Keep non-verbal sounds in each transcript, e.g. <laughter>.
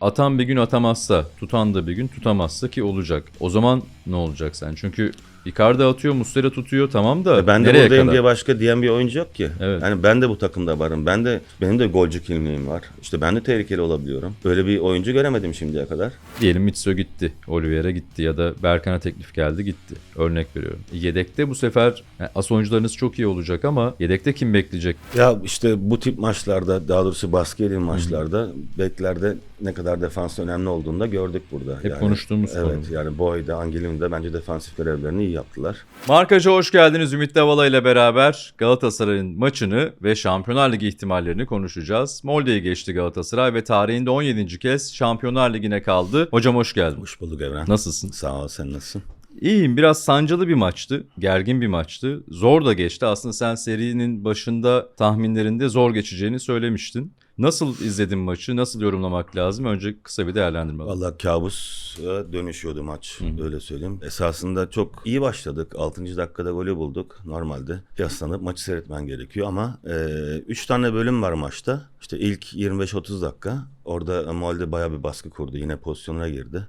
Atan bir gün atamazsa, tutan da bir gün tutamazsa ki olacak. O zaman ne olacak sen? Çünkü Icardi atıyor, Muslera tutuyor tamam da E Ben de nereye buradayım kadar? diye başka diyen bir oyuncu yok ki. Evet. Yani ben de bu takımda varım. Ben de benim de golcü kimliğim var. İşte ben de tehlikeli olabiliyorum. Öyle bir oyuncu göremedim şimdiye kadar. Diyelim Mitso gitti, Oliveira gitti ya da Berkan'a teklif geldi gitti. Örnek veriyorum. Yedekte bu sefer yani as oyuncularınız çok iyi olacak ama yedekte kim bekleyecek? Ya işte bu tip maçlarda daha doğrusu yediğim maçlarda beklerde ne kadar defans önemli olduğunu da gördük burada. Hep konuştuğumuz evet, konu. yani Boy'da, Angelino da bence defansif görevlerini iyi yaptılar. Markaja hoş geldiniz. Ümit Davala ile beraber Galatasaray'ın maçını ve Şampiyonlar Ligi ihtimallerini konuşacağız. Molde'yi geçti Galatasaray ve tarihinde 17. kez Şampiyonlar Ligi'ne kaldı. Hocam hoş geldin. Hoş bulduk Evren. Nasılsın? Sağ ol sen nasılsın? İyiyim. Biraz sancılı bir maçtı. Gergin bir maçtı. Zor da geçti. Aslında sen serinin başında tahminlerinde zor geçeceğini söylemiştin. Nasıl izledin maçı? Nasıl yorumlamak lazım? Önce kısa bir değerlendirme. Valla kabusa dönüşüyordu maç öyle söyleyeyim. Esasında çok iyi başladık. 6. dakikada golü bulduk. Normalde yaslanıp maçı seyretmen gerekiyor ama 3 tane bölüm var maçta. İşte ilk 25-30 dakika orada Molde bayağı bir baskı kurdu. Yine pozisyonuna girdi.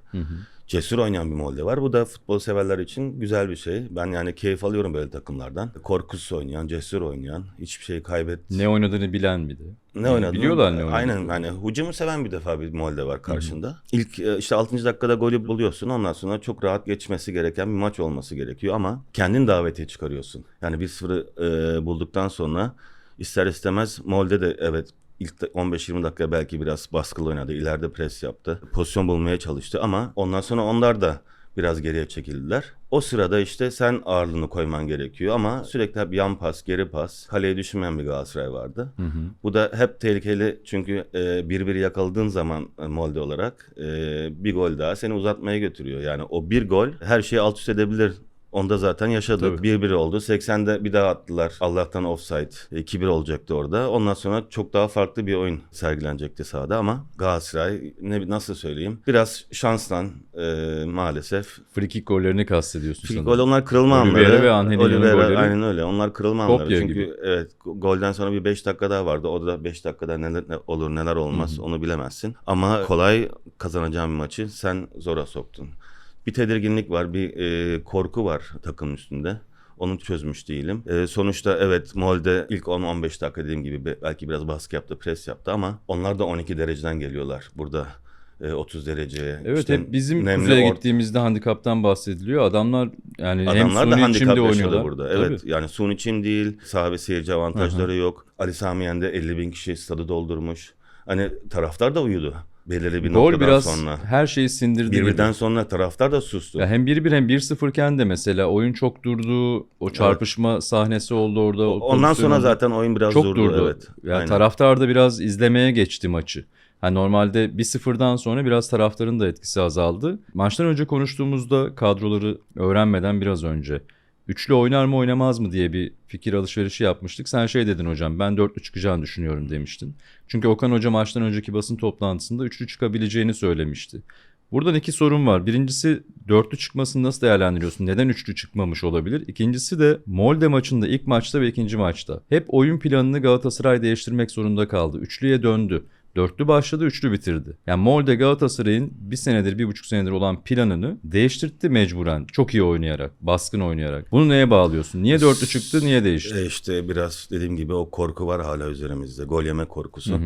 Cesur oynayan bir Molde var. Bu da futbol severler için güzel bir şey. Ben yani keyif alıyorum böyle takımlardan. Korkusuz oynayan, cesur oynayan, hiçbir şey kaybet. Ne oynadığını bilen bir de. Ne Yani oynadığını Biliyorlar ne oynadığını. Aynen hani hücumu seven bir defa bir Molde var karşında. İlk e, işte 6. dakikada golü buluyorsun. Ondan sonra çok rahat geçmesi gereken bir maç olması gerekiyor ama kendin davetiye çıkarıyorsun. Yani 1-0'ı e, bulduktan sonra ister istemez Molde de evet ilk de 15-20 dakika belki biraz baskılı oynadı. İleride pres yaptı. Pozisyon bulmaya çalıştı ama ondan sonra onlar da biraz geriye çekildiler. O sırada işte sen ağırlığını koyman gerekiyor ama sürekli hep yan pas, geri pas, kaleye düşünmeyen bir Galatasaray vardı. Bu da hep tehlikeli çünkü e, bir yakaladığın zaman e, Molde olarak e, bir gol daha seni uzatmaya götürüyor. Yani o bir gol her şeyi alt üst edebilir. Onda zaten yaşadık. Tabii. 1-1 oldu. 80'de bir daha attılar. Allah'tan offside. 2-1 olacaktı orada. Ondan sonra çok daha farklı bir oyun sergilenecekti sahada ama Galatasaray ne nasıl söyleyeyim? Biraz şanstan e, maalesef Free kick gollerini kastediyorsun Free sanırım. gol onlar kırılma Oliveira anları. ve Angelino'nun Oliveira, golleri. Aynen öyle. Onlar kırılma anları. Kopya Çünkü gibi. evet golden sonra bir 5 dakika daha vardı. O da 5 dakikada neler ne olur neler olmaz onu bilemezsin. Ama kolay kazanacağın bir maçı sen zora soktun. Bir tedirginlik var, bir e, korku var takımın üstünde. Onu çözmüş değilim. E, sonuçta evet Molde ilk 10-15 dakika dediğim gibi be- belki biraz baskı yaptı, pres yaptı ama onlar da 12 dereceden geliyorlar. Burada e, 30 dereceye. Evet işte hep bizim kuzeye gittiğimizde handikaptan bahsediliyor. Adamlar yani Adamlar hem da suni yaşadı oynuyorlar. burada. Tabii. Evet yani suni çim değil. Sahabe seyirci avantajları yok. Ali Sami Yen'de 50 bin kişi stadı doldurmuş. Hani taraftar da uyudu. Belirli bir Gol noktadan biraz sonra. her şeyi sindirdi gibi. Birbirden sonra taraftar da sustu. Ya hem 1-1 hem 1-0 iken de mesela oyun çok durdu. O çarpışma sahnesi oldu orada. o Ondan sonra zaten oyun biraz çok durdu. durdu. Evet. Yani Aynen. taraftar da biraz izlemeye geçti maçı. Hani normalde 1-0'dan sonra biraz taraftarın da etkisi azaldı. Maçtan önce konuştuğumuzda kadroları öğrenmeden biraz önce üçlü oynar mı oynamaz mı diye bir fikir alışverişi yapmıştık. Sen şey dedin hocam ben dörtlü çıkacağını düşünüyorum demiştin. Çünkü Okan Hoca maçtan önceki basın toplantısında üçlü çıkabileceğini söylemişti. Buradan iki sorun var. Birincisi dörtlü çıkmasını nasıl değerlendiriyorsun? Neden üçlü çıkmamış olabilir? İkincisi de Molde maçında ilk maçta ve ikinci maçta. Hep oyun planını Galatasaray değiştirmek zorunda kaldı. Üçlüye döndü. Dörtlü başladı, üçlü bitirdi. Yani Molde Galatasaray'ın bir senedir, bir buçuk senedir olan planını değiştirtti mecburen. Çok iyi oynayarak, baskın oynayarak. Bunu neye bağlıyorsun? Niye dörtlü çıktı, niye değişti? E işte biraz dediğim gibi o korku var hala üzerimizde. Gol yeme korkusu.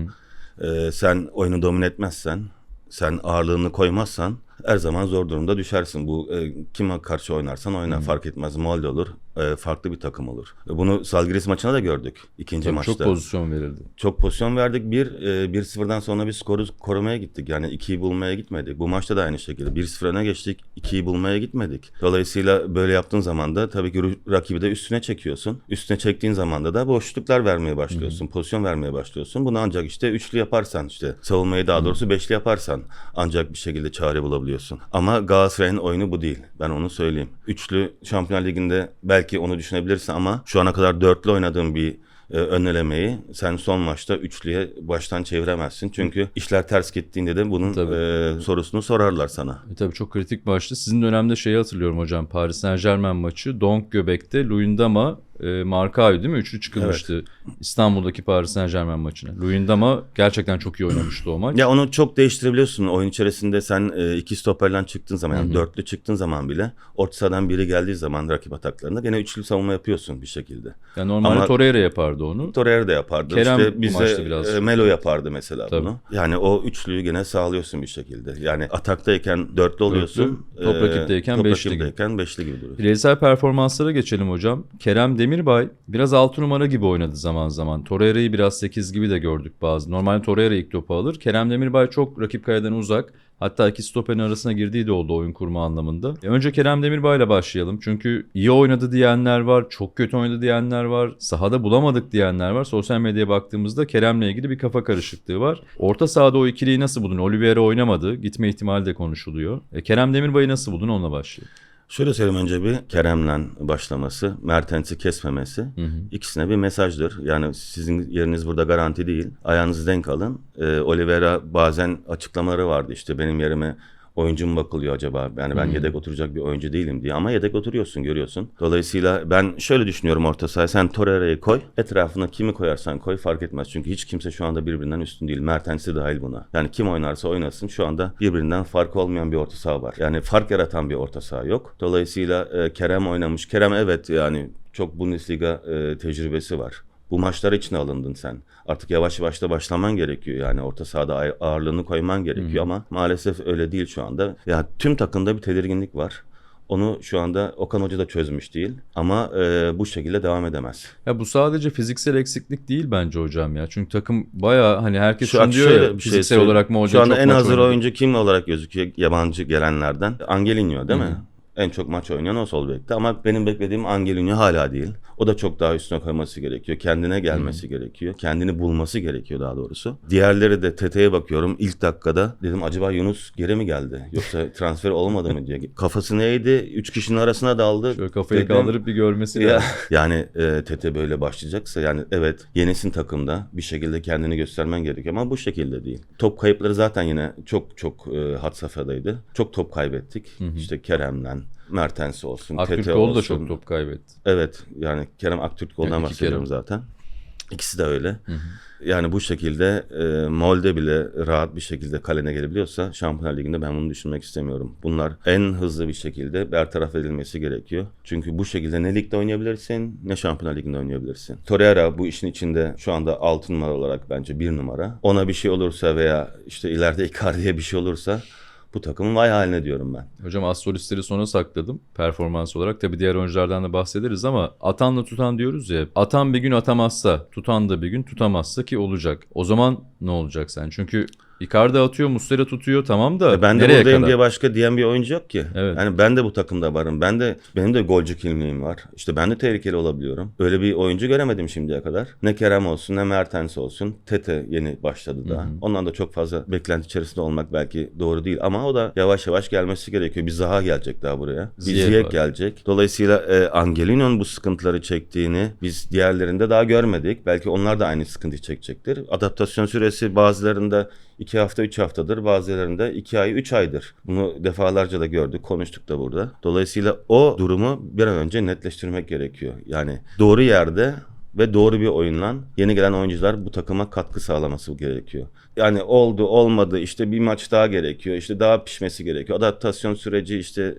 E, sen oyunu domine etmezsen, sen ağırlığını koymazsan her zaman zor durumda düşersin. Bu e, kime karşı oynarsan oyna fark etmez. Molde olur, e, farklı bir takım olur. E, bunu Salgiris maçına da gördük ikinci Tabii maçta. çok pozisyon verildi. Çok pozisyon verdik. Bir, e, 1-0'dan sonra bir skoru korumaya gittik. Yani 2'yi bulmaya gitmedik. Bu maçta da aynı şekilde. 1-0 öne geçtik. 2'yi bulmaya gitmedik. Dolayısıyla böyle yaptığın zaman da tabii ki rakibi de üstüne çekiyorsun. Üstüne çektiğin zaman da da boşluklar vermeye başlıyorsun. Pozisyon vermeye başlıyorsun. Bunu ancak işte üçlü yaparsan işte savunmayı daha doğrusu beşli yaparsan ancak bir şekilde çare bulabiliyorsun. Ama Galatasaray'ın oyunu bu değil. Ben onu söyleyeyim. Üçlü Şampiyonlar Ligi'nde belki onu düşünebilirsin ama şu ana kadar dörtlü oynadığın bir e, önlemeyi sen son maçta üçlüye baştan çeviremezsin. Çünkü işler ters gittiğinde de bunun Tabii. e, sorusunu sorarlar sana. E tabii çok kritik maçtı. Sizin dönemde şeyi hatırlıyorum hocam. Paris Saint Germain maçı. Donk Göbek'te Luyendama e, Markao'yu değil mi? Üçlü çıkılmıştı İstanbul'daki Paris Saint Germain maçına. Luyendama gerçekten çok iyi oynamıştı o maç. Ya onu çok değiştirebiliyorsun. Oyun içerisinde sen e, iki stoperden çıktığın zaman yani Hı hı. dörtlü çıktığın zaman bile orta sahadan biri geldiği zaman rakip ataklarında gene üçlü savunma yapıyorsun bir şekilde. Yani normalde Ama- Torreira yapardı onu. Torreira da yapardı. Kerem işte bize biraz- e, Melo yapardı mesela Tabii. bunu. Yani o üçlüyü gene sağlıyorsun bir şekilde. Yani ataktayken dörtlü oluyorsun. top e, rakipteyken top beşli gibi. rakipteyken beşli gibi duruyorsun. Bireysel performanslara geçelim hocam. Kerem Demirbay biraz 6 numara gibi oynadı zaman zaman. Torreira'yı biraz 8 gibi de gördük bazı. Normalde Torreira ilk topu alır. Kerem Demirbay çok rakip kayadan uzak. Hatta iki stoperin arasına girdiği de oldu oyun kurma anlamında. E, Önce Kerem Demirbay'la başlayalım. Çünkü iyi oynadı diyenler var, çok kötü oynadı diyenler var, sahada bulamadık diyenler var. Sosyal medyaya baktığımızda Kerem'le ilgili bir kafa karışıklığı var. Orta sahada o ikiliyi nasıl buldun? Oliveira oynamadı. Gitme ihtimali de konuşuluyor. E, Kerem Demirbay'ı nasıl buldun? Onunla başlayalım. Şöyle söyleyeyim önce bir Kerem'le başlaması, Mertens'i kesmemesi Hı hı. ikisine bir mesajdır. Yani sizin yeriniz burada garanti değil. Ayağınızı denk alın. Ee, Oliveira bazen açıklamaları vardı işte benim yerime oyuncu mu bakılıyor acaba? Yani ben yedek oturacak bir oyuncu değilim diye ama yedek oturuyorsun görüyorsun. Dolayısıyla ben şöyle düşünüyorum orta sahaya sen Torreira'yı koy. Etrafına kimi koyarsan koy fark etmez. Çünkü hiç kimse şu anda birbirinden üstün değil. Mertens de dahil buna. Yani kim oynarsa oynasın şu anda birbirinden farkı olmayan bir orta saha var. Yani fark yaratan bir orta saha yok. Dolayısıyla e, Kerem oynamış. Kerem evet yani çok Bundesliga e, tecrübesi var. Bu maçlar için alındın sen. Artık yavaş yavaş da başlaman gerekiyor. Yani orta sahada ağ- ağırlığını koyman gerekiyor ama maalesef öyle değil şu anda. Ya tüm takımda bir tedirginlik var. Onu şu anda Okan Hoca da çözmüş değil ama e, bu şekilde devam edemez. Ya bu sadece fiziksel eksiklik değil bence hocam ya. Çünkü takım baya hani herkes Şu an diyor ya bir şey fiziksel söyleyeyim. olarak mı hoca Şu anda en hazır oyuncu kim olarak gözüküyor yabancı gelenlerden? Angelinho değil Hı hı. mi? En çok maç oynayan o sol bekti ama benim beklediğim Angelinho hala değil. O da çok daha üstüne koyması gerekiyor. Kendine gelmesi gerekiyor. Kendini bulması gerekiyor daha doğrusu. Diğerleri de Tete'ye bakıyorum ilk dakikada. Dedim acaba Yunus geri mi geldi? Yoksa <laughs> transfer olmadı mı diye. Kafası neydi? Üç kişinin arasına daldı. Şöyle kafayı Dedim, kaldırıp bir görmesi ya, lazım. <laughs> yani e, Tete böyle başlayacaksa yani evet yenisin takımda bir şekilde kendini göstermen gerekiyor ama bu şekilde değil. Top kayıpları zaten yine çok çok e, had safhadaydı. Çok top kaybettik. İşte Kerem'den, Mertens olsun, Aktürkoğlu da çok top kaybetti. Evet yani Kerem Aktürkoğlu'dan iki bahsediyorum Kerem. zaten. İkisi de öyle. Yani bu şekilde e, Molde bile rahat bir şekilde kalene gelebiliyorsa Şampiyonlar Ligi'nde ben bunu düşünmek istemiyorum. Bunlar en hızlı bir şekilde bertaraf edilmesi gerekiyor. Çünkü bu şekilde ne ligde oynayabilirsin ne Şampiyonlar Ligi'nde oynayabilirsin. Torreira bu işin içinde şu anda 6 numara olarak bence 1 numara. Ona bir şey olursa veya işte ileride Icardi'ye bir şey olursa bu takımın vay haline diyorum ben. Hocam az solistleri sona sakladım performans olarak. Tabii diğer oyunculardan da bahsederiz ama atanla tutan diyoruz ya. Atan bir gün atamazsa, tutan da bir gün tutamazsa ki olacak. O zaman ne olacak sen? Çünkü Icardi atıyor, Muslera tutuyor tamam da E ben de nereye buradayım kadar? diye başka diyen bir oyuncu yok ki. Evet. Yani ben de bu takımda varım. Ben de benim de golcü kimliğim var. İşte ben de tehlikeli olabiliyorum. Öyle bir oyuncu göremedim şimdiye kadar. Ne Kerem olsun ne Mertens olsun. Tete yeni başladı da. Ondan da çok fazla beklenti içerisinde olmak belki doğru değil ama o da yavaş yavaş gelmesi gerekiyor. Bir Zaha gelecek daha buraya. Bir Ziyech Ziyech gelecek. Dolayısıyla e, Angelino'nun bu sıkıntıları çektiğini biz diğerlerinde daha görmedik. Belki onlar da aynı sıkıntıyı çekecektir. Adaptasyon süresi bazılarında 2 hafta 3 haftadır bazılarında 2 ay 3 aydır. Bunu defalarca da gördük konuştuk da burada. Dolayısıyla o durumu bir an önce netleştirmek gerekiyor. Yani doğru yerde ve doğru bir oyunla yeni gelen oyuncular bu takıma katkı sağlaması gerekiyor. Yani oldu olmadı işte bir maç daha gerekiyor işte daha pişmesi gerekiyor. Adaptasyon süreci işte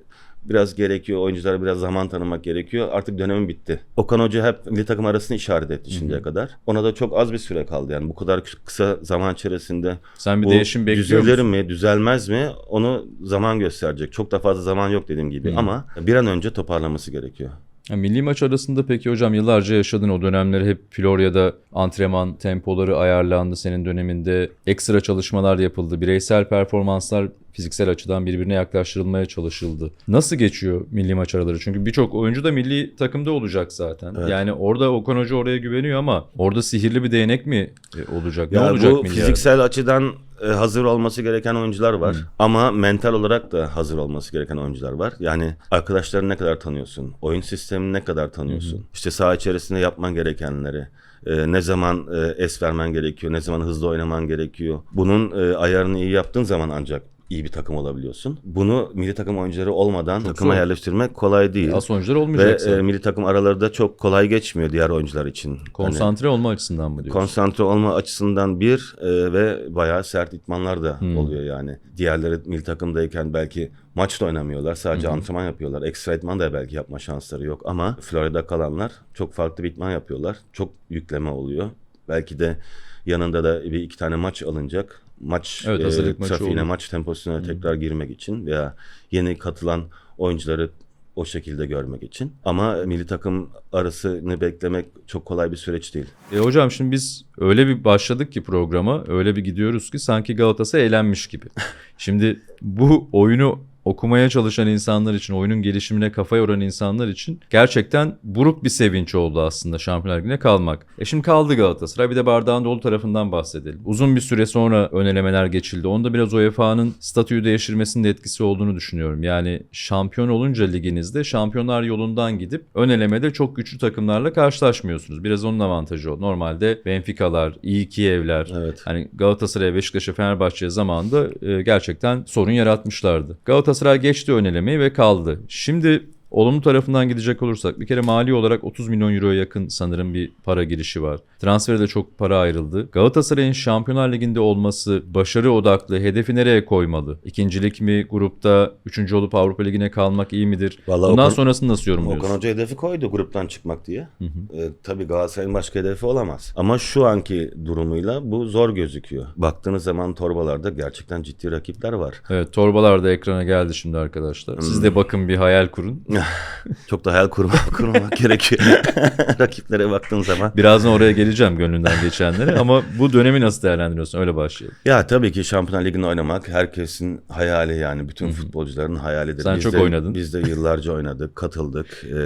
biraz gerekiyor. Oyunculara biraz zaman tanımak gerekiyor. Artık dönemi bitti. Okan Hoca hep milli takım arasını işaret etti şimdiye kadar. Ona da çok az bir süre kaldı. Yani bu kadar kısa zaman içerisinde Sen bir bu değişim bekliyor düzelir musun? mi, düzelmez mi? Onu zaman gösterecek. Çok da fazla zaman yok dediğim gibi. Ama bir an önce toparlaması gerekiyor. Ya milli maç arasında peki hocam yıllarca yaşadın o dönemleri hep Florya'da antrenman tempoları ayarlandı senin döneminde. Ekstra çalışmalar yapıldı. Bireysel performanslar fiziksel açıdan birbirine yaklaştırılmaya çalışıldı. Nasıl geçiyor milli maç araları? Çünkü birçok oyuncu da milli takımda olacak zaten. Evet. Yani orada Okan Hoca oraya güveniyor ama orada sihirli bir değnek mi e, olacak? Ne Ya olacak bu milli fiziksel açıdan e, hazır olması gereken oyuncular var. Ama mental olarak da hazır olması gereken oyuncular var. Yani arkadaşlarını ne kadar tanıyorsun? Oyun sistemini ne kadar tanıyorsun? İşte saha içerisinde yapman gerekenleri. e, ne zaman e, es vermen gerekiyor, ne zaman hızlı oynaman gerekiyor. Bunun e, ayarını iyi yaptığın zaman ancak iyi bir takım olabiliyorsun. Bunu milli takım oyuncuları olmadan Çok takıma zor. yerleştirmek kolay değil. As oyuncular Ve olmayacaksa. e, milli takım araları da çok kolay geçmiyor diğer oyuncular için. Hani konsantre olma açısından mı diyorsun? konsantre olma açısından bir e, ve bayağı sert itmanlar da Hmm. oluyor yani. Diğerleri milli takımdayken belki maç da oynamıyorlar. Sadece antrenman yapıyorlar. Ekstra itman da belki yapma şansları yok ama Florida kalanlar çok farklı bir itman yapıyorlar. Çok yükleme oluyor. Belki de yanında da bir iki tane maç alınacak. Maç Evet, hazırlık maçı trafiğine, maç temposuna tekrar girmek için veya yeni katılan oyuncuları o şekilde görmek için. Ama milli takım arasını beklemek çok kolay bir süreç değil. E hocam şimdi biz öyle bir başladık ki programa, öyle bir gidiyoruz ki sanki Galatasaray eğlenmiş gibi. <laughs> Şimdi bu oyunu okumaya çalışan insanlar için, oyunun gelişimine kafa yoran insanlar için gerçekten buruk bir sevinç oldu aslında Şampiyonlar Ligi'ne kalmak. E şimdi kaldı Galatasaray. Bir de bardağın dolu tarafından bahsedelim. Uzun bir süre sonra önelemeler geçildi. Onda biraz UEFA'nın statüyü değiştirmesinin de etkisi olduğunu düşünüyorum. Yani şampiyon olunca liginizde şampiyonlar yolundan gidip önelemede çok güçlü takımlarla karşılaşmıyorsunuz. Biraz onun avantajı o. Normalde Benfica'lar, iyi Kiev'ler, Evet. Hani Galatasaray'a, Beşiktaş'a, Fenerbahçe'ye zamanında e, gerçekten sorun yaratmışlardı. Galatasaray geçti önelemeyi ve kaldı. Şimdi olumlu tarafından gidecek olursak bir kere mali olarak 30 milyon euroya yakın sanırım bir para girişi var. Transfere de çok para ayrıldı. Galatasaray'ın Şampiyonlar Ligi'nde olması başarı odaklı, hedefi nereye koymalı? İkincilik mi, grupta üçüncü olup Avrupa Ligi'ne kalmak iyi midir? Vallahi Bundan Okan- sonrasını nasıl yorumluyorsun? Okan Hoca hedefi koydu gruptan çıkmak diye. E, tabii Galatasaray'ın başka hedefi olamaz. Ama şu anki durumuyla bu zor gözüküyor. Baktığınız zaman torbalarda gerçekten ciddi rakipler var. Evet torbalar da ekrana geldi şimdi arkadaşlar. Siz de bakın bir hayal kurun. <laughs> <laughs> Çok da hayal kurma, <laughs> kurmamak gerekiyor. <laughs> Rakiplere baktığın zaman. Birazdan oraya geleceğim gönlünden geçenlere ama bu dönemi nasıl değerlendiriyorsun? Öyle başlayalım. Ya tabii ki Şampiyonlar Ligi'nde oynamak herkesin hayali yani. Bütün futbolcuların hayalidir. Sen Biz çok de- oynadın. Biz de yıllarca oynadık, katıldık, e,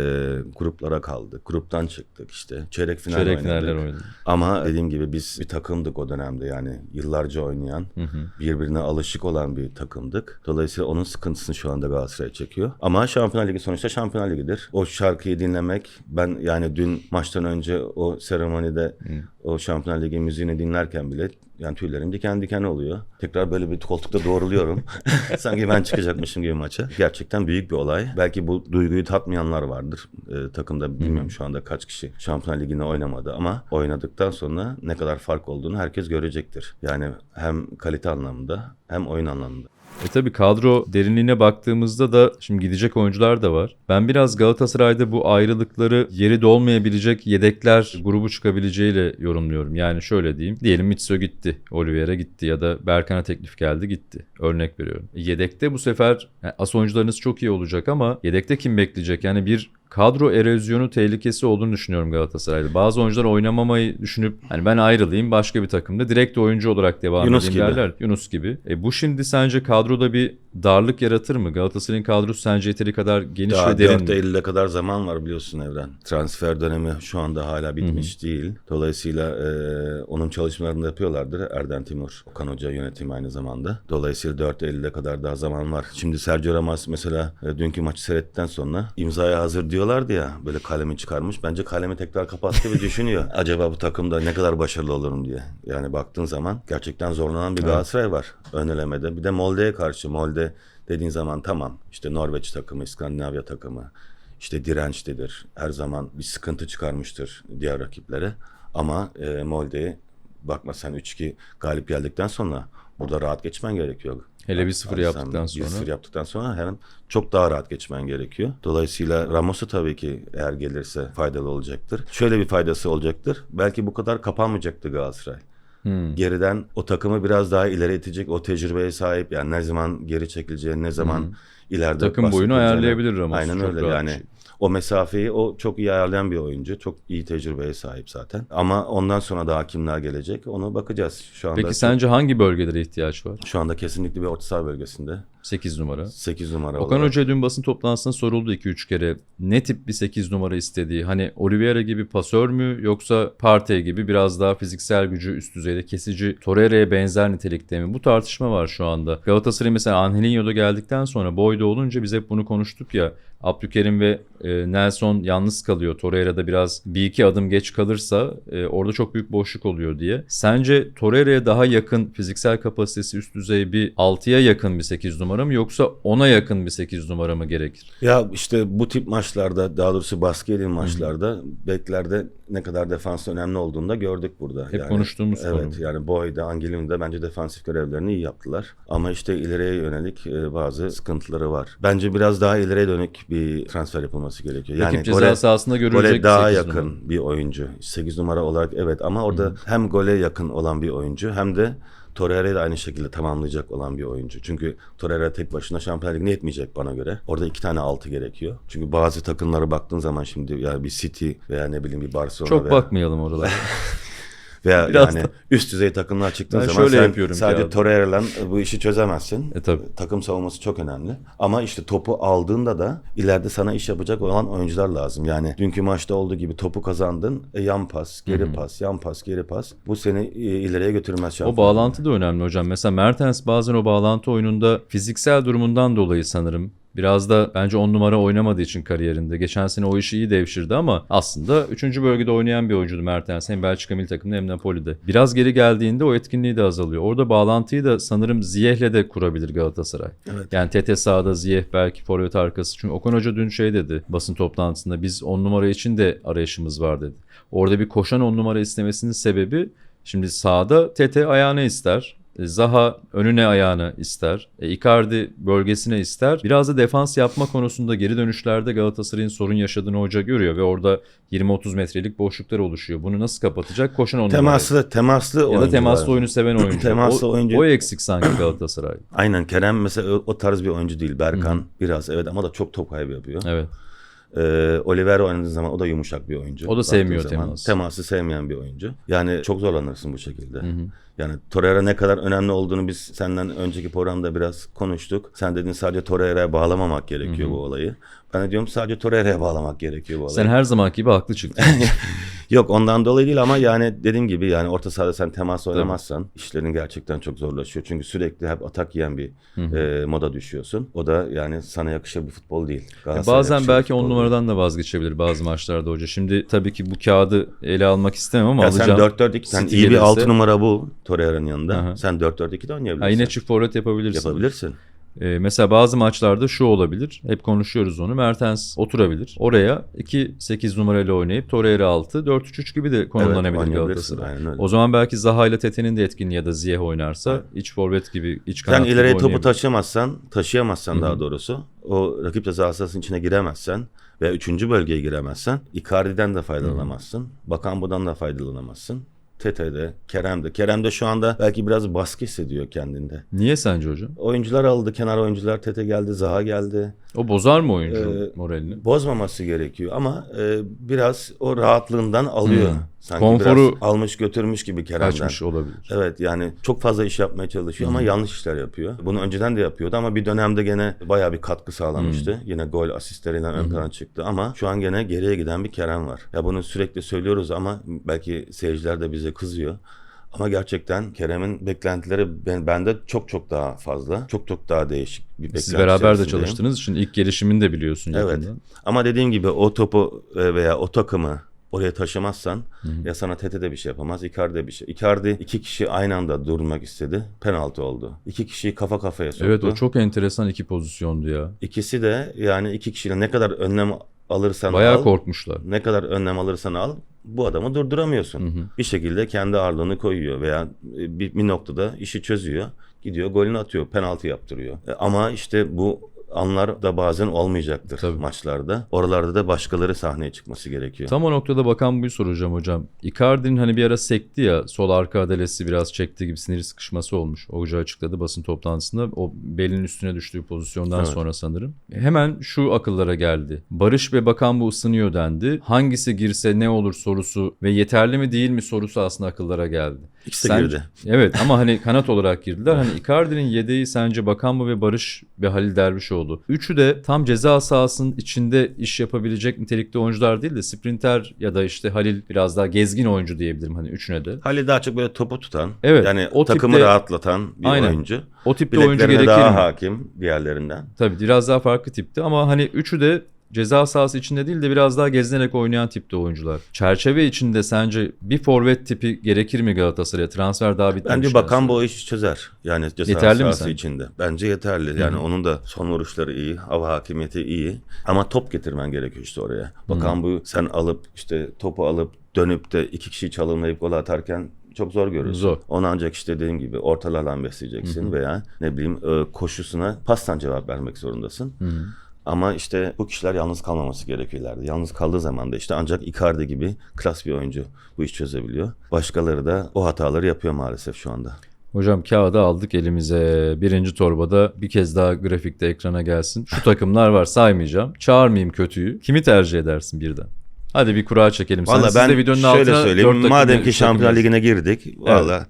gruplara kaldık, gruptan çıktık işte. Çeyrek final Çeyrek oynadık. finaller oynadın. Ama dediğim gibi biz bir takımdık o dönemde yani yıllarca oynayan, birbirine alışık olan bir takımdık. Dolayısıyla onun sıkıntısını şu anda Galatasaray çekiyor. Ama Şampiyonlar Ligi sonuçta Şampiyonlar Ligi'dir. O şarkıyı dinlemek, ben yani dün maçtan önce o seremonide o Şampiyonlar Ligi müziğini dinlerken bile yani tüylerim diken diken oluyor. Tekrar böyle bir koltukta doğruluyorum. <laughs> <laughs> Sanki ben çıkacakmışım gibi maça. Gerçekten büyük bir olay. Belki bu duyguyu tatmayanlar vardır. Ee, takımda bilmiyorum şu anda kaç kişi Şampiyonlar Ligi'nde oynamadı ama oynadıktan sonra ne kadar fark olduğunu herkes görecektir. Yani hem kalite anlamında hem oyun anlamında. E tabi kadro derinliğine baktığımızda da şimdi gidecek oyuncular da var. Ben biraz Galatasaray'da bu ayrılıkları yeri dolmayabilecek yedekler grubu çıkabileceğiyle yorumluyorum. Yani şöyle diyeyim. Diyelim Mitso gitti. Oliveira gitti ya da Berkan'a teklif geldi gitti. Örnek veriyorum. E, Yedekte bu sefer yani as oyuncularınız çok iyi olacak ama yedekte kim bekleyecek? Yani bir kadro erozyonu tehlikesi olduğunu düşünüyorum Galatasaray'da. Bazı oyuncular oynamamayı düşünüp hani ben ayrılayım başka bir takımda direkt oyuncu olarak devam Yunus edeyim gibi. derler. Yunus gibi. E bu şimdi sence kadroda bir darlık yaratır mı? Galatasaray'ın kadrosu sence yeteri kadar geniş Daha ve derin 4 mi? Eylül'e kadar zaman var biliyorsun Evren. Transfer dönemi şu anda hala bitmiş değil. Dolayısıyla e, onun çalışmalarını yapıyorlardır Erden Timur. Okan Hoca yönetimi aynı zamanda. Dolayısıyla 4 Eylül'e kadar daha zaman var. Şimdi Sergio Ramos mesela e, dünkü maçı seyrettikten sonra imzaya hazır diyorlardı ya böyle kalemi çıkarmış. Bence kalemi tekrar kapattı ve düşünüyor. <laughs> Acaba bu takımda ne kadar başarılı olurum diye. Yani baktığın zaman gerçekten zorlanan bir Galatasaray var ön elemede. Bir de Molde'ye karşı. Molde dediğin zaman tamam işte Norveç takımı, İskandinavya takımı işte dirençlidir. Her zaman bir sıkıntı çıkarmıştır diğer rakiplere. Ama e, Molde'ye bakma sen 3-2 galip geldikten sonra burada rahat geçmen gerekiyor. Hele 1-0 Yani yaptıktan sonra. 1-0 yaptıktan sonra hemen çok daha rahat geçmen gerekiyor. Dolayısıyla Ramos'u tabii ki eğer gelirse faydalı olacaktır. Şöyle bir faydası olacaktır. Belki bu kadar kapanmayacaktı Galatasaray. Hmm. Geriden o takımı biraz daha ileri itecek o tecrübeye sahip. Yani ne zaman geri çekileceğini, ne zaman ileride Takım boyunu ayarlayabilir Ramos. Aynen öyle yani. şey. O mesafeyi o çok iyi ayarlayan bir oyuncu. Çok iyi tecrübeye sahip zaten. Ama ondan sonra daha kimler gelecek onu bakacağız. Şu anda Peki sence hangi bölgelere ihtiyaç var? şu anda kesinlikle bir orta saha bölgesinde 8 numara. 8 numara Okan olarak. Hoca dün basın toplantısında soruldu 2-3 kere. Ne tip bir 8 numara istediği? Hani Oliveira gibi pasör mü yoksa Partey gibi biraz daha fiziksel gücü üst düzeyde kesici Torreira'ya benzer nitelikte mi? Bu tartışma var şu anda. Galatasaray mesela Angelinho'da geldikten sonra boyda olunca biz hep bunu konuştuk ya. Abdülkerim ve e, Nelson yalnız kalıyor. Torreira'da biraz bir iki adım geç kalırsa e, orada çok büyük boşluk oluyor diye. Sence Torreira'ya daha yakın fiziksel kapasitesi üst düzey bir 6'ya yakın bir 8 numara mı yoksa 10'a yakın bir 8 numara mı gerekir? Ya işte bu tip maçlarda daha doğrusu edilmiş maçlarda beklerde ne kadar defans önemli olduğunu da gördük burada. Hep konuştuğumuz evet, konu. yani Boy'da, Angelinho'da bence defansif görevlerini iyi yaptılar. Ama işte ileriye yönelik e, bazı sıkıntıları var. Bence biraz daha ileriye dönük bir transfer yapılması gerekiyor. Yani Rakip ceza gole- sahasında görülecek Gole daha 8 yakın numara. bir oyuncu. 8 numara olarak evet ama orada hem gole yakın olan bir oyuncu hem de Torreira'yı da aynı şekilde tamamlayacak olan bir oyuncu. Çünkü Torreira tek başına Şampiyonlar Ligi'ne yetmeyecek bana göre. Orada iki tane altı gerekiyor. Çünkü bazı takımlara baktığın zaman şimdi yani bir City veya ne bileyim bir Barcelona Çok veya, bakmayalım oralara. <laughs> veya biraz yani da- üst düzey takımlar çıktığın Ben zaman şöyle sen yapıyorum sadece kağıdı. Torreira'la bu işi çözemezsin. E tabii. Takım savunması çok önemli. Ama işte topu aldığında da ileride sana iş yapacak olan oyuncular lazım. Yani dünkü maçta olduğu gibi topu kazandın. E, yan pas, geri pas, yan pas, geri pas. Bu seni e, ileriye götürmez O şampiyon. bağlantı da önemli hocam. Mesela Mertens bazen o bağlantı oyununda fiziksel durumundan dolayı sanırım Biraz da bence on numara oynamadığı için kariyerinde. Geçen sene o işi iyi devşirdi ama aslında 3. bölgede oynayan bir oyuncuydu Mertens. Hem Belçika milli takımında hem Napoli'de. Biraz geri geldiğinde o etkinliği de azalıyor. Orada bağlantıyı da sanırım Ziyeh'le de kurabilir Galatasaray. Evet. Yani Tete sağda Ziyeh belki forvet arkası. Çünkü Okan Hoca dün şey dedi basın toplantısında biz 10 numara için de arayışımız var dedi. Orada bir koşan 10 numara istemesinin sebebi şimdi sağda Tete ayağını ister. E, Zaha önüne ayağını ister. E, Icardi bölgesine ister. Biraz da defans yapma konusunda geri dönüşlerde Galatasaray'ın sorun yaşadığını hoca görüyor ve orada 20-30 metrelik boşluklar oluşuyor. Bunu nasıl kapatacak? Koşan 10 numara. Temaslı, temaslı Ya da oyuncular. temaslı oyunu seven <clears throat> oyuncu. Temaslı o, oyuncu- o eksik sanki Galatasaray. <clears throat> Aynen Kerem mesela o, o tarz bir oyuncu değil. Berkan biraz evet ama da çok top kaybı yapıyor. Evet. Ee, Oliver oynadığı zaman o da yumuşak bir oyuncu. O da sevmiyor teması. Teması sevmeyen bir oyuncu. Yani çok zorlanırsın bu şekilde. Yani Torreira ne kadar önemli olduğunu biz senden önceki programda biraz konuştuk. Sen dedin sadece Torreira'ya bağlamamak gerekiyor bu olayı. Ben de diyorum sadece Torreira'ya bağlamak gerekiyor bu olayı. Sen her zamanki gibi haklı çıktın. <laughs> Yok ondan dolayı değil ama yani dediğim gibi yani orta sahada sen temas oynamazsan işlerin gerçekten çok zorlaşıyor. Çünkü sürekli hep atak yiyen bir e, moda düşüyorsun. O da yani sana yakışır bir futbol değil. Galatasaray'a Bazen belki futbol 10 değil. numaradan da vazgeçebilir bazı maçlarda hoca. Şimdi tabii ki bu kağıdı ele almak istemem ama Ya sen alacağım. 4-4-2 sen iyi bir gelirse- 6 numara bu Torreira'nın yanında. Aha. Sen 4-4-2 de oynayabilirsin. Ha, yine çift forvet yapabilirsin. yapabilirsin. Ee, mesela bazı maçlarda şu olabilir. Hep konuşuyoruz onu. Mertens oturabilir. Oraya 2-8 numarayla oynayıp Torreira 6, 4-3-3 gibi de konumlanabilir oynayabilirsin. Galatasaray. O zaman belki Zaha ile Tete'nin de etkinliği ya da Ziyeh oynarsa iç forvet gibi, iç kanat Sen gibi ileriye topu taşıyamazsan, taşıyamazsan daha doğrusu o rakip ceza sahasının içine giremezsen veya üçüncü bölgeye giremezsen Icardi'den de faydalanamazsın. Bakan da faydalanamazsın. Tete'de, Kerem'de. Kerem'de şu anda belki biraz baskı hissediyor kendinde. Niye sence hocam? Oyuncular aldı, kenar oyuncular. Tete geldi, Zaha geldi. O bozar mı oyuncu Ee, moralini? Bozmaması gerekiyor ama e, biraz o rahatlığından alıyor. Hmm. Sanki Konforu biraz almış götürmüş gibi Kerem'den. Kaçmış olabilir. Evet yani çok fazla iş yapmaya çalışıyor ama yanlış işler yapıyor. Bunu önceden de yapıyordu ama bir dönemde gene bayağı bir katkı sağlamıştı. Yine gol asistleriyle ön plana çıktı ama şu an gene geriye giden bir Kerem var. Ya bunu sürekli söylüyoruz ama belki seyirciler de bize kızıyor. Ama gerçekten Kerem'in beklentileri ben, bende çok çok daha fazla. Çok çok daha değişik bir beklenti Siz beraber de çalıştınız için ilk gelişimini de biliyorsun Evet. yakından. Ama dediğim gibi o topu e, veya o takımı oraya taşımazsan ya sana Tete de bir şey yapamaz, Icardi de bir şey. Icardi iki kişi aynı anda durmak istedi. Penaltı oldu. İki kişiyi kafa kafaya soktu. Evet o çok enteresan iki pozisyondu ya. İkisi de yani iki kişiyle ne kadar önlem alırsan Bayağı al, korkmuşlar. ne kadar önlem alırsan al bu adamı durduramıyorsun. Bir şekilde kendi ağırlığını koyuyor veya bir, bir noktada işi çözüyor. Gidiyor golünü atıyor, penaltı yaptırıyor. E, Ama işte bu anlar da bazen olmayacaktır Tabii. maçlarda. Oralarda da başkaları sahneye çıkması gerekiyor. Tam o noktada bakan buyu soracağım hocam. Icardi'nin hani bir ara sekti ya sol arka adalesi biraz çekti gibi sinir sıkışması olmuş. Hoca açıkladı basın toplantısında. O belinin üstüne düştüğü pozisyondan Evet. sonra sanırım. Hemen şu akıllara geldi. Barış ve bakan bu ısınıyor dendi. Hangisi girse ne olur sorusu ve yeterli mi değil mi sorusu aslında akıllara geldi. İkisi Sen- girdi. Evet ama hani kanat olarak girdiler. <laughs> Hani Icardi'nin yedeği sence Bakan ve Barış ve Halil Dervişoğlu. Üçü de tam ceza sahasının içinde iş yapabilecek nitelikte oyuncular değil de sprinter ya da işte Halil biraz daha gezgin oyuncu diyebilirim hani üçüne de. Halil daha çok böyle topu tutan, Evet, yani o takımı tipte- rahatlatan bir Aynen. oyuncu. O tipte oyuncu gerekir daha mi? hakim diğerlerinden. Tabii biraz daha farklı tipti ama hani üçü de ceza sahası içinde değil de biraz daha gezinerek oynayan tipte oyuncular. Çerçeve içinde sence bir forvet tipi gerekir mi Galatasaray'a? Transfer daha bitmemiş. Bence bakan bu işi çözer. Yani ceza Yeterli mi sahası sence? içinde. Bence yeterli. Yani Hı hı. onun da son vuruşları iyi, hava hakimiyeti iyi. Ama top getirmen gerekiyor işte oraya. Bakan bu sen alıp işte topu alıp dönüp de iki kişiyi çalımlayıp gol atarken çok zor görürsün. Zor. Onu ancak işte dediğim gibi ortalardan besleyeceksin veya ne bileyim e, koşusuna pastan cevap vermek zorundasın. Hı hı. Ama işte bu kişiler yalnız kalmaması gerekiyor ileride. Yalnız kaldığı zaman da işte ancak Icardi gibi klas bir oyuncu bu iş çözebiliyor. Başkaları da o hataları yapıyor maalesef şu anda. Hocam kağıdı aldık elimize. Birinci torbada bir kez daha grafikte ekrana gelsin. Şu takımlar var saymayacağım. Çağırmayayım kötüyü. Kimi tercih edersin birden? Hadi bir kura çekelim. Valla ben videonun şöyle söyleyeyim. Madem ki Şampiyonlar. Ligi'ne girdik. Valla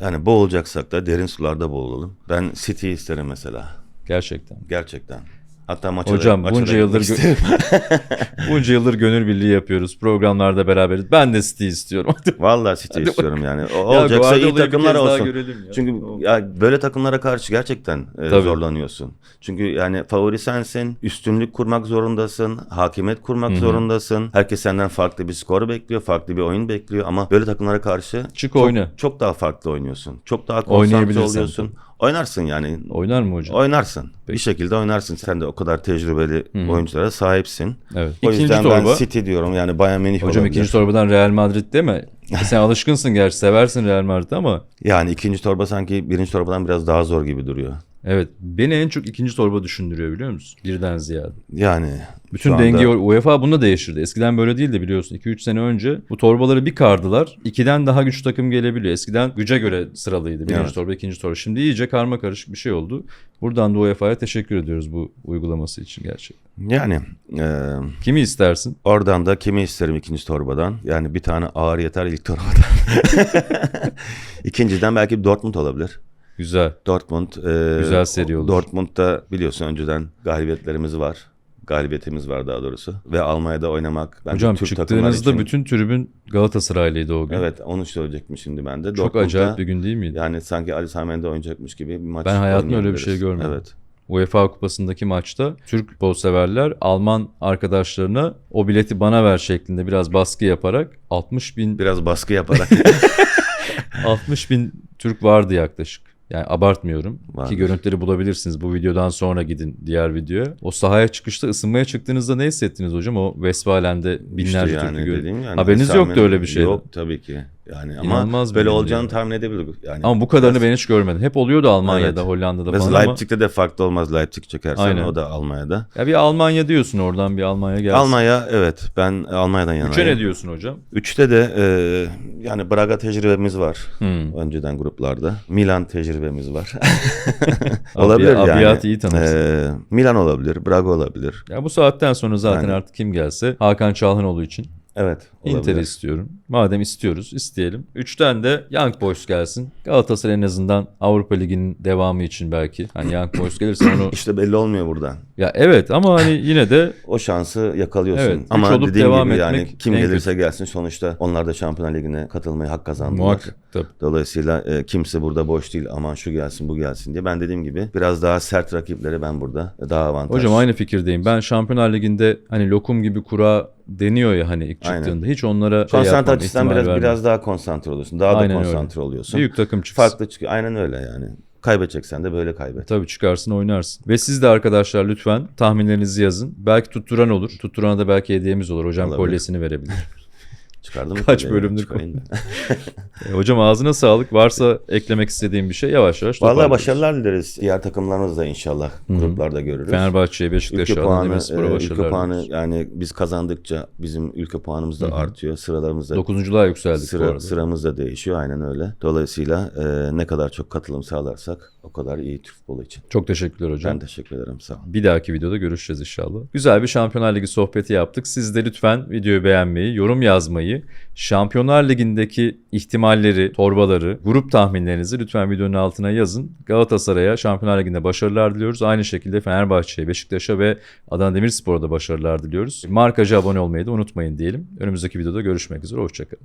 yani boğulacaksak da derin sularda boğulalım. Ben City isterim mesela. Gerçekten. Gerçekten. Hatta maça da- Hocam da bunca yıldır gö- isterim. <laughs> bunca yıldır gönül birliği yapıyoruz. Programlarda beraberiz. Ben de City istiyorum. Vallahi City Hadi istiyorum yani. O, olacaksa iyi takımlar olsun. ya. Çünkü ya böyle takımlara karşı gerçekten e, Tabii. zorlanıyorsun. Çünkü yani favori sensin, üstünlük kurmak zorundasın, hakimiyet kurmak zorundasın. Herkes senden farklı bir skor bekliyor, farklı bir oyun bekliyor ama böyle takımlara karşı Çık çok, oyna. çok daha farklı oynuyorsun. Çok daha konsantre oluyorsun. Oynarsın yani. Oynar mı hocam? Oynarsın. Peki. Bir şekilde oynarsın. Sen de o kadar tecrübeli oyunculara sahipsin. Evet. O İkinci yüzden torba. ben City diyorum. Yani Bayern Münih Hocam olabilir. ikinci torbadan Real Madrid deme. <laughs> Sen alışkınsın gerçi seversin Real Madrid'i ama Yani ikinci torba sanki birinci torbadan biraz daha zor gibi duruyor. Evet beni en çok ikinci torba düşündürüyor biliyor musun? Birden ziyade. Yani Bütün anda- dengeyi UEFA bunu da değiştirdi. Eskiden böyle değildi biliyorsun. 2-3 sene önce bu torbaları bir kardılar. 2'den daha güçlü takım gelebiliyor. Eskiden güce göre sıralıydı. Birinci Evet. torba, ikinci torba. Şimdi iyice karma karışık bir şey oldu. Buradan da UEFA'ya teşekkür ediyoruz bu uygulaması için gerçekten. yani e, Kimi istersin? oradan da kimi isterim ikinci torbadan? Yani bir tane ağır yeter ilk torbadan. <laughs> <laughs> İkinciden belki Dortmund olabilir. Güzel. Dortmund. e, Güzel seri olur. Dortmund'da biliyorsun önceden galibiyetlerimiz var. Galibiyetimiz var daha doğrusu. Ve Almanya'da oynamak. bence Hocam Türk çıktığınızda için- bütün tribün Galatasaraylıydı o gün. Evet onu söyleyecektim şimdi ben de. Çok Dortmund'da acayip bir gün değil miydi? Yani sanki Ali Sami Yen'de oynayacakmış gibi bir maç Ben hayatımda öyle bir şey görmedim. Evet. UEFA kupasındaki maçta Türk futbol severler Alman arkadaşlarına o bileti bana ver şeklinde biraz baskı yaparak 60 bin Biraz baskı yaparak <laughs> 60 bin Türk vardı yaklaşık. Yani abartmıyorum. Vardır. Ki görüntüleri bulabilirsiniz. Bu videodan sonra gidin diğer videoya. O sahaya çıkışta ısınmaya çıktığınızda ne hissettiniz hocam? O Westfalen'de binlerce İşte Türk'ü görüp. dediğim yani Haberiniz yoktu öyle bir şeyden. Yok tabii ki. Yani ama İnanılmaz bir böyle gündü olacağını yani. tahmin edebilirdik. Yani Ama bu kadarını ben hiç görmedim. Hep oluyordu Almanya'da, Evet. Hollanda'da Mesela falan ama. Leipzig'te de farklı olmaz Leipzig çekersen Aynen. o da Almanya'da. Ya bir Almanya diyorsun oradan bir Almanya gelsin. Almanya evet ben Almanya'dan yanayım. Üçe ne diyorsun hocam? Üçte de e, yani Braga tecrübemiz var. Hmm. Önceden gruplarda. Milan tecrübemiz var. <laughs> <laughs> Abi- olabilir yani. abiyatı iyi tanırsın. E, Milan olabilir, Braga olabilir. Ya bu saatten sonra zaten Yani. artık kim gelse Hakan Çalhanoğlu için Evet. olabilir. Inter'i istiyorum. Madem istiyoruz isteyelim. Üçten de Young Boys gelsin. Galatasaray en azından Avrupa Ligi'nin devamı için belki. Hani Young Boys gelirse onu... <laughs> İşte belli olmuyor buradan. ya evet ama hani yine de O şansı yakalıyorsun. Evet, Ama olup dediğim devam gibi yani kim gelirse gelsin sonuçta onlar da Şampiyonlar Ligi'ne katılmayı hak kazandılar. muhakkak tabii. Dolayısıyla e, kimse burada boş değil aman şu gelsin bu gelsin diye. Ben dediğim gibi biraz daha sert rakiplere ben burada daha avantaj. Hocam aynı fikirdeyim. Ben Şampiyonlar Ligi'nde hani lokum gibi kura deniyor ya hani ilk Aynen. çıktığında. Hiç onlara şey konsantre açısından biraz vermem. biraz daha konsantre oluyorsun. Daha Aynen da öyle. konsantre oluyorsun. Büyük takım çıksın. Farklı çıkıyor. Aynen öyle yani. Kaybedeceksen de böyle kaybet. Tabii çıkarsın oynarsın. Ve siz de arkadaşlar lütfen tahminlerinizi yazın. Belki tutturan olur. Tutturana da belki hediyemiz olur. Hocam Olabilir. kolyesini verebilir. <laughs> çıkardım. Kaç Tabii, bölümdür. <laughs> E, hocam ağzına sağlık. Varsa eklemek istediğim bir şey yavaş yavaş Vallahi başarılar dileriz. Diğer takımlarımız da inşallah gruplarda görürüz. Fenerbahçe'ye, Beşiktaş'a, Demirspor'a e, başarılar ülke puanı diliyoruz. yani biz kazandıkça bizim ülke puanımız da artıyor. Sıralarımız da Dokuzunculuğa yükseldik bu sıra, arada. sıramız da değişiyor aynen öyle. Dolayısıyla e, ne kadar çok katılım sağlarsak o kadar iyi Türk futbolu için. Çok teşekkürler hocam. Ben teşekkür ederim sağ olun. Bir dahaki videoda görüşeceğiz inşallah. Güzel bir Şampiyonlar Ligi sohbeti yaptık. Siz de lütfen videoyu beğenmeyi, yorum yazmayı, Şampiyonlar Ligi'ndeki ihtimalleri, torbaları, grup tahminlerinizi lütfen videonun altına yazın. Galatasaray'a Şampiyonlar Ligi'nde başarılar diliyoruz. Aynı şekilde Fenerbahçe'ye, Beşiktaş'a ve Adana Demirspor'a da başarılar diliyoruz. Markacı abone olmayı da unutmayın diyelim. Önümüzdeki videoda görüşmek üzere. Hoşçakalın.